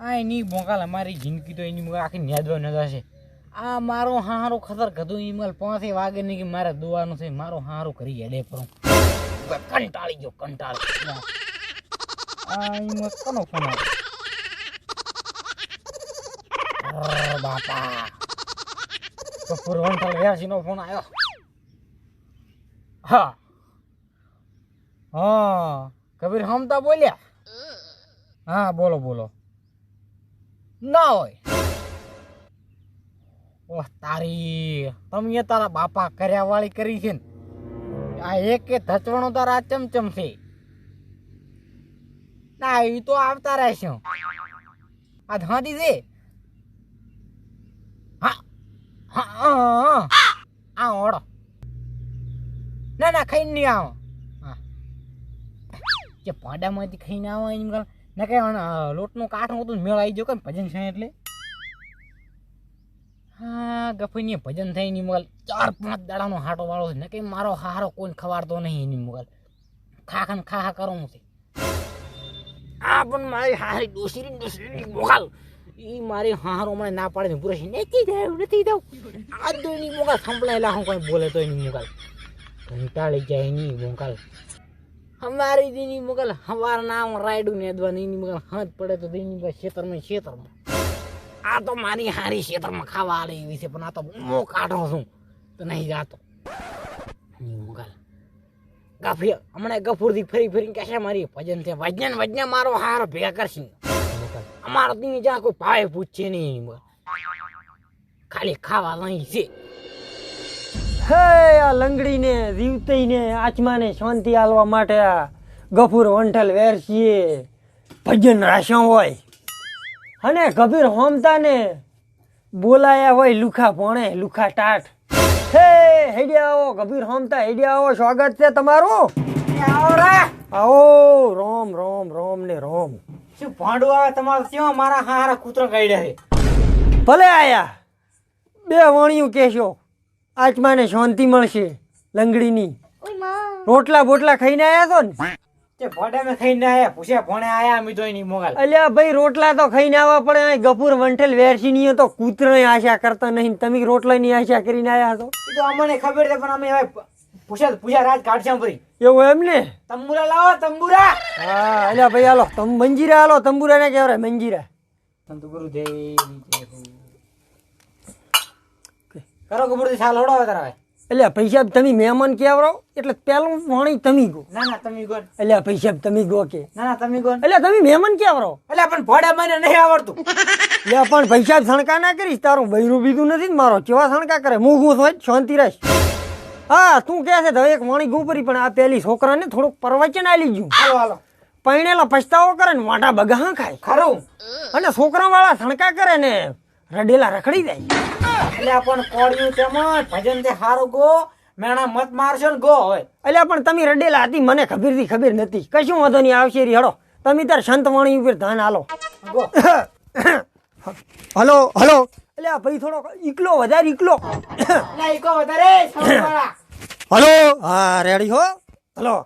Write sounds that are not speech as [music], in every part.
આ એની મોકાલ અમારી જિંદગી તો એની આખી ન્યાદવા નજા છે આ મારો હારો ખતર કદું એ મોકાલ પાંચે વાગે નહીં કે મારે દોવાનું છે, મારો હારો કરી હેડે પરું કંટાળી ગયો, કંટાળી. આ ઈમલ કોનો ફોન આવ્યો બાપા. કપૂર વંઠલ વ્યાસીનો ફોન આવ્યો હા. હા. કબીર હમતા બોલ્યા? હા, બોલો બોલો. ના હોય ઓહ, તારી તમે તારા બાપા કર્યા વાળી કરી છે ને. આ એક કે ધચવણો તારા ચમચમ છે. ના એ તો આવતા રહેશે. આ ધાંધી છે. હા હા આ ઓળો. ના ના, ખાઈને નહીં આવો. હા. જે ભાડામાંથી ખાઈને આવો એમ ના કઈ લોટનું કાઠું હતું મેળ આવી ગયો કે ભજન છે એટલે? હા, ગફીની ભજન થઈ ની મગલ ચાર પાંચ દાડાનો હાટો વાળો છે. ને કઈ મારો હારો કોઈ ખવાડતો નહીં એની મોગલ ખા ખાન ખા ખા કરો છે આ પણ મારી હારી ડોસરી ડોસરી મોગલ ઈ મારી હારો મને ના પાડે ને પૂરે નથી જાવ નથી જાવ આ તો એની મોગલ સંભળાયેલા હું કોઈ બોલે તો એની મોગલ કંટાળી જાય એની મોગલ હમારી દીની મગલ હવાર નામ રાયડું ને અદવા એની મગલ હાથ પડે તો દીની મોગલ ખેતરમાં ખેતરમાં આ તો મારી હારી ખેતરમાં ખાવા આલે એવી છે, પણ આ તો મો કાઢો છું, તો નહીં જાતો. મગલ. ગાફી હમણાં ગફુરથી ફરી ફરીને કહેશે મારી ભજન છે વજન વજન મારો હાર ભેગા કરશે. અમારો દીની જ્યાં કોઈ ભાઈ પૂછશે નહીં ખાલી ખાવા નહીં છે. હે આ લંગડીને જીવતીને આત્માને શાંતિ આલવા માટે આ ગફુર વંઠલ વેરસીએ ભજન રાખ્યો હોય. અને કબીર હોમતાને બોલાયા હોય લુખા ભોણે લુખા ટાટ. હે હેડ્યા આવો કબીર હોમતા હેડ્યા આવો સ્વાગત છે તમારું. આવો રોમ રોમ રોમ ને રોમ. શું ભાંડું આવે તમારું? ત્યાં મારા હારા કૂતરો કાઢ્યા છે? ભલે આયા બે વણિયું કહેશો. આત્માને શાંતિ મળશે લંગડીની. રોટલા બોટલા ખાઈને આયા છો ને? તે ભોડામાં ખાઈને આયા પૂછે ભોણે આયા અમે તો એની મોગાલ. અલ્યા ભાઈ રોટલા તો ખાઈને આવવા પડે અહીં ગફુર વંઠેલ વેરસીની તો કૂતરાની આશા કરતા નહીં તમે રોટલાની આશા કરીને આયા છો? તો અમને ખબર છે પણ અમે હવે પૂછ્યા પૂછા રાત કાઢશે ભાઈ એવું એમ ને? તંબુરા લાવો તંબુરા! હા અલ્યા ભાઈ હાલો તમ મંજીરા હાલો તંબુરા ને કહેવાય મંજીરા. સંત ગુરુદેવ કરો કબૂરથી છાલ હડો હવે તારા એટલે પૈસા તમે મહેમાન કહેવરો એટલે પેલું વાણી તમે ગો. ના ના તમે ગો. એટલે પૈસા તમે ગો કે. ના ના તમે ગો. એટલે તમે મહેમાન કહેવરો એટલે પણ ભોડા મને નહીં આવડતું. એટલે પણ પૈસા સણકા ના કરીશ તારું બૈરું બીજું નથી ને મારો. કેવા સણકા કરે? મૂઘું હોય શાંતિ રહીશ હા તું કહે છે હવે એક વાણી ગુપરી પણ આ પેલી છોકરાને થોડુંક પરવચન આલી ગયું હાલો હાલો. પૈણેલા પછતાવો કરે ને માટા બગા ખાય ખરું. અને છોકરા વાળા સણકા કરે ને રડેલા રખડી જાય. એટલે આ પણ કોળિયું તેમજ ભજન તે હારું ગો. મેણા મત મારશો ને ગો હોય અલ્યા પણ તમે રડેલા હતી મને ખબરથી ખબર નથી. કશું વાંધો નહીં આવશે રી હડો તમે તાર સંત વાણી ઉપર ધ્યાન હાલો ગો. Hello hello. અલ્યા ભાઈ થોડો ઈકલો વધારે એકલો વધારે હલો. હા રેડી હો. હલો.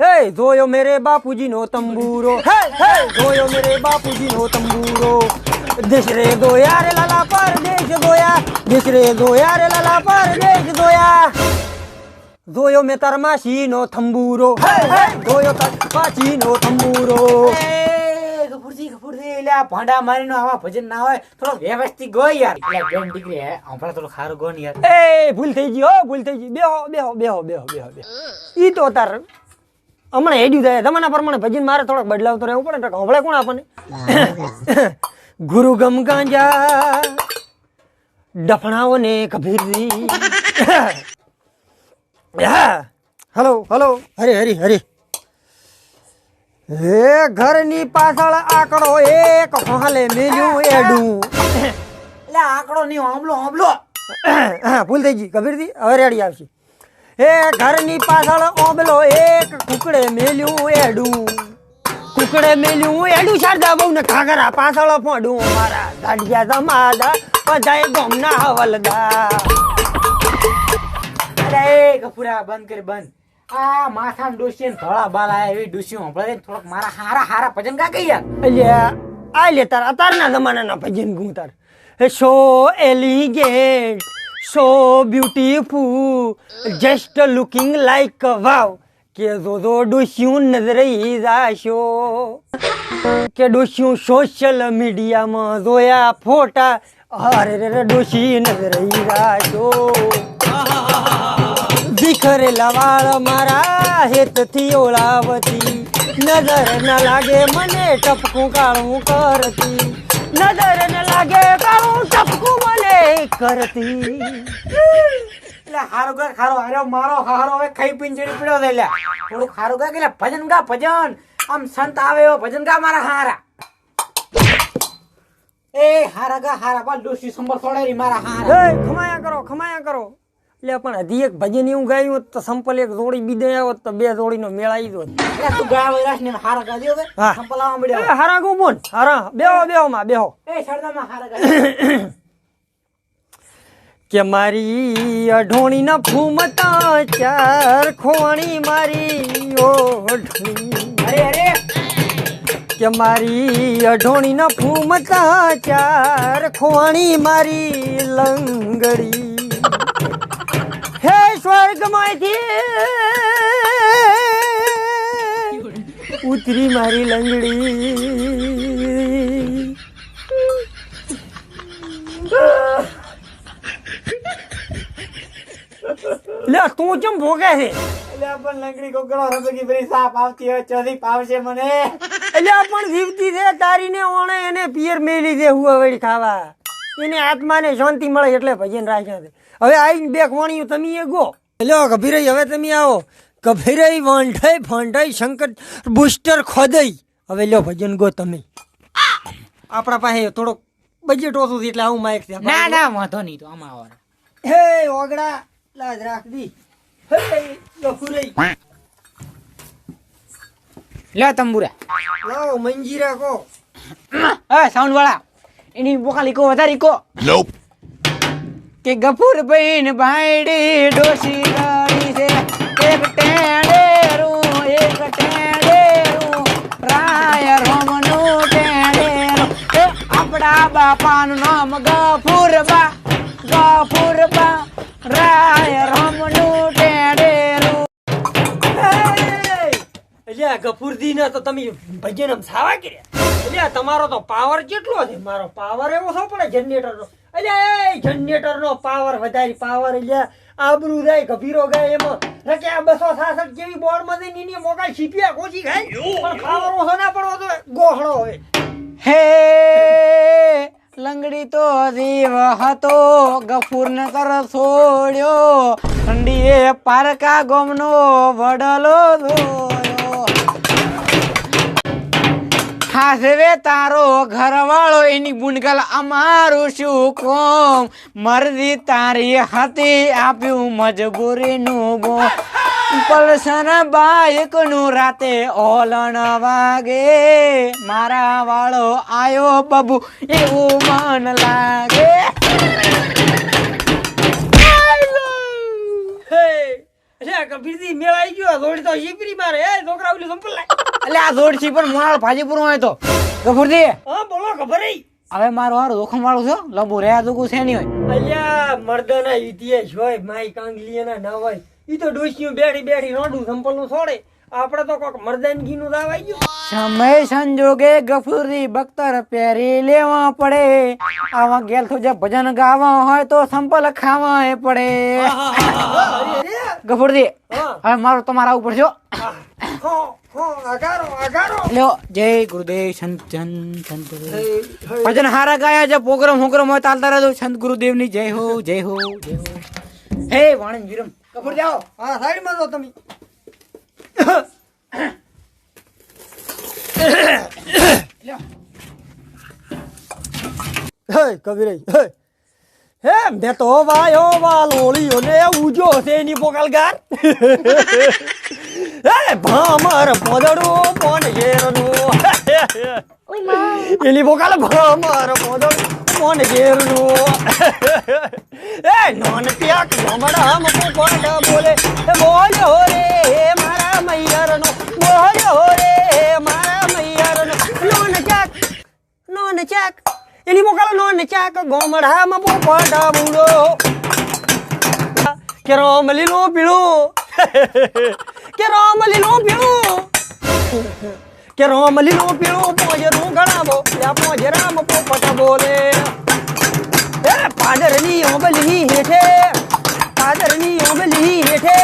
હે જોયો મેરે બાપુજી નો તંબુરો. હે હે. જોયો મેરે બાપુજી નો તંબુરો. દેશ રે દોયા રે લાલા પર દેશ દોયા દેશ રે દોયા રે લાલા પર દેશ દોયા જોયો મેં તાર માસી નો થંબુરો હે હે જોયો તાર માસી નો થંબુરો એ, ગફુરજી, ગફુરજી, એટલે ભાંડા મારીને આવા ભજન ના હોય થોડો વ્યવસ્થિત ગો યાર. એટલે બેન દીકરી હે હમણાં થોડું ખારું ગો ને યાર. એ ભૂલ થઈ ગઈ હો ભૂલ થઈ ગઈ. બેહો બેહો બેહો બેહો બેહો બેહો. ઈ તો તાર હમણાં હેડ્યું થાય. તમારા પ્રમાણે ભજન મારે થોડોક બદલાવ તો રહેવું પડે હમણાં કોણ આપણને? ગુરુ ગમ ગાંજા ડફણાઓ ને કબીરજી હલો હલો. હરે હરી હરી. હે ઘરની પાછળ આંકડો એક ફાલે મેલ્યું એડું. એટલે આંકડો નહીં આંબલો આંબલો. હા ભૂલ થઈ ગઈ. કબીરજી હવે રેડી આવશે. એ ઘરની પાછળ આંબલો એક કુકડે મેલ્યું એડું. કુકડે મેલ્યું એડું શારદા બહુ ને ઘાઘરા પાછળ ફોડું, મારા ગાડિયા જમાદા બધાય ગોમના હવલદા અરે ગફુરા, બંધ કરી, બંધ. આ માથા ડોસી ધોળા બાલ એવી ડોસી હંભળે થોડોક મારા હારા હારા ભજન કા ગઈ યાર? અલ્યા, આ લે તાર, અતારના જમાનાના ભજન ગું તાર. So elegant so beautiful, just looking like wow. કે જો જો ડોસ્યું નજરે જાશો. કે ડોસ્યું સોશિયલ મીડિયામાં જોયા ફોટા. અરે રે ડોસી નજરે જાશો. વિખરેલા વાળ મારા હેતથી ઓળાવતી નજર ના લાગે મને ટપકું કાળું કરતી. નજર ન લાગે કાળું ટપકું મને કરતી. એટલે હારો ગા ખારો હારો મારો હારો હવે ખાઈ પીને ચડી પડ્યો છે એટલે થોડું હારું ગા કે ભજન ગા ભજન. આમ સંત આવે એવો ભજન ગા મારા હારા. એ હારા ગા હારા બા ડોસી સંભળ છોડેરી મારા હારા. એ ખમાયા કરો ખમાયા કરો. એટલે પણ હજી એક ભજન એવું ગાયું હોત તો સંપલ એક જોડી બીજે આવત તો બે જોડીનો મેળ આવી જોત તું ગા વૈરાશ ને હારા ગા દ્યો સંપલ આવવા મળ્યો હારા ગો બોન હારા. બેહો બેહો માં બેહો. એ હારા [coughs] કે મારી અઢોણીના ફૂમતા ચાર ખોણી મારી ઓઢણી અરે અરે. કે મારી અઢોણીના ફૂમતા ચાર ખોણી મારી લંગડી. ઉતરી મારી લંગડી. લે તું ચમ ભોગે છે? એટલે પણ લંગડી કોકડો રબગી ભરી સાપ આવતી હોય ચોથી પાવશે મને. એટલે પણ જીવતી છે તારીને ઓણે એને પિયર મેલી દે હું હવે ખાવા. એને આત્માને શાંતિ મળે એટલે ભજન રાખ્યા છે. હવે આવીને બે કોણીયું તમે એ ગો. લ્યો ગભીરાઈ હવે તમે આવો. ગભીરાઈ વાંઢાઈ ફાંઢાઈ શંકર બુસ્ટર ખોદઈ. હવે લ્યો ભજન ગો તમે. આપણા પાસે થોડોક બજેટ ઓછું છે એટલે આવું માઇક છે. ના ના વાંધો નહીં તો આમાં આવો. હે ઓગડા લાજ રાખવી હે લખુરઈ લે તંબુરા. લાવો મંજીરા કો. હા સાઉન્ડ વાળા એની બોકાલી કો વધારી કો Nope. કે ગફુર બહેન ભાઈડી ડોસી રાણી છે. એક ટેણેરું એક ટેણેરું રાય રોમનું ટેણેરું એ આપણા બાપાનું નામ ગફુર બા રાય રોમનું ટેણેરું એટલે અલ્યા ગફુરજી ના તો તમે ભજન સાવા કર્યા. એટલે તમારો તો પાવર કેટલો છે. મારો પાવર એવો છો પડે જનરેટર નો એટલે એ જનરેટર નો પાવર વધારી પાવર એટલે આબરૂ જાય ગભીરો ગાય એમાં. રકે આ બસો સાસઠ જેવી બોર્ડમાં જઈને એની મોકા છીપિયા કોચી ખાય? પણ પાવર ઓછો ના પડવો તો ગોહળો હોય. હે લંગડી તો જીવ હતો ગફુર ને કર છોડ્યો. ઠંડીએ પારકા ગોમનો વડલો હાસવે તારો ઘરવાળો, એની બુનગલ અમારું શું કોમ? મરજી તારી હતી આપ્યું મજબૂરીનું બો પલસન બાઈકનું રાતે ઓલણ વાગે. મારા વાળો આયો બબુ, એવું મન લાગે. આ મેળાઈ ગયો, આ તો શીપરી મારે. છોકરા સંપલ લાય એટલે આ દોડછી પણ મોનાળ ભાજીપુર હોય તો. ગફુરજી હા બોલો ખબર નહીં હવે મારું હારો જોખમ વાળું છો લંબુ રહ્યા દુકું છે નહીં હોય. અલ્યા મર્દાના ઇતિહાસ હોય માઈ કાંગલીના ના હોય ઈ તો ડોસીયું બેઠી બેઠી રોડું સંપલનું છોડે. આપણે તો કોક મર્દાનગી નું દાવાઈ ગયું. સમય સંજોગે ગફુરી બખ્તર પહેરી લેવા પડે. આવા ગેલ તો જે ભજન ગાવા હોય તો સંપલ ખાવા પડે. ગફુરજી હવે મારો તમારા ઉપર છો જય ગુરુદેવ સંત સંત ભજન હારા ગાયા જે પ્રોગ્રામ હોગ્રામ હોય ચાલતા રહેજો. સંત ગુરુદેવની જય હો જય હો જય હો. હે વાણંદ વિરમ. કપૂર જાઓ. હા સાઈડમાં જો તમે. હે કબીર હે. હે મેં તો વાયો વાલોળીઓ ને ઉજો છે એની પોકાલગાર હે ભામર પોદડું પોન ઘેરનું. એલી બોકાલ ભમર પોદડું પોન ઘેરનું. એ નોન ત્યાક ગમડામ કોણ બોલે? એ હો રે મારા મૈયરનો. બોલ્યો રે મારા મૈયરનો. નોન ચાક નોન ચાક એલી બોકાલ નોન ચાક ગોમડામાં પોપટ બુડો કે રોમ લીલો પીળો. કે રોમ લીલો પીળો કે રોમ લીલો પીળો પોજરું ગણાવો, યા પોજરામ પોપટ બોલે. એ પાદરની ઓબલી હેઠે, પાદરની ઓબલી હેઠે.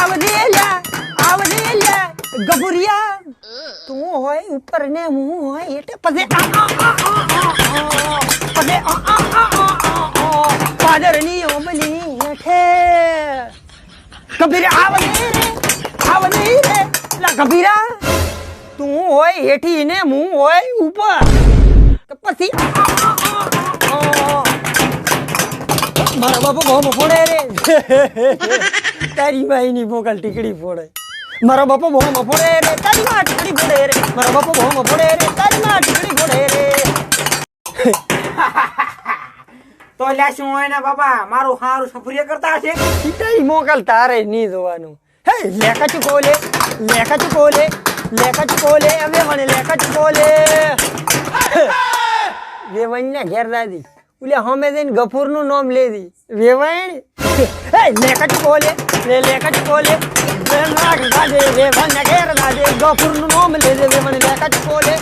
આવજે લ્યા આવજે લ્યા ગભુરિયા. તું હોય ઉપર ને હું હોય આ આ આ. પાદરની ઓબલી હેઠે. કબીર આવજે રે આવજે રે. લા કબીરા તું હોય હેઠી ને હું હોય ઉપર. પછી. મારા બાપુ બહુ ફોડે રે. તારી માઈની મોકલ ટીકડી ફોડે. મારા બાપો બહુ ફોડે રે તારી માં ટીકડી ફોડે રે. મારા બાપા બહુ ફોડે રે તારી માં ટીકડી ફોડે રે. તો લ્યા શું હોય ને બાપા, મારું હારું સફરિયા કરતા હશે? કઈ મોકલ તારે નહીં જોવાનું. હે, લેખા ચુકોલે લેખા ચુકોલે લેખા ચુકોલે અમે મને લેખા ચુકોલે વેવાણના ઘેર દાદી. ઉલે હમે જઈને ગફૂરનું નામ લેદી વેવાણ? હે, લેખા ચુકોલે લે, લેખા ચુકોલે દાદે ગફૂરનું નામ લેજે, વેવાણ લેખા ચુકોલે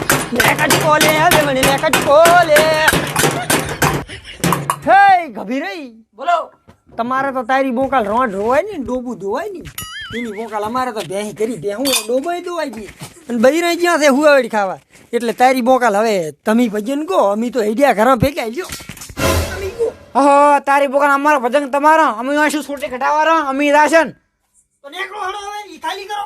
લેખા ચુકોલે હવે મને લેખા ચુકોલે હે ગભીરઈ બોલો. તમારે તો તારી બોકાલ રોડ ધોવાય ને ડોબું ધોવાય ને એની બોકાલ અમારે તો ભેહી કરી ભેહું ડોબાઈ ધોવાય ગઈ. અને બૈરા જ્યાં છે હુવાવડી ખાવા? એટલે તારી બોકાલ હવે તમે ભજન કહો અમે તો હેડિયા ઘરમાં ભેગા આવી તમે ગો તારી બોકાલ અમારો ભજન તમારો અમે શું છોટે ઘટાવા અમે રાશન. તો નીકળો હવે ઈ ખાલી કરો.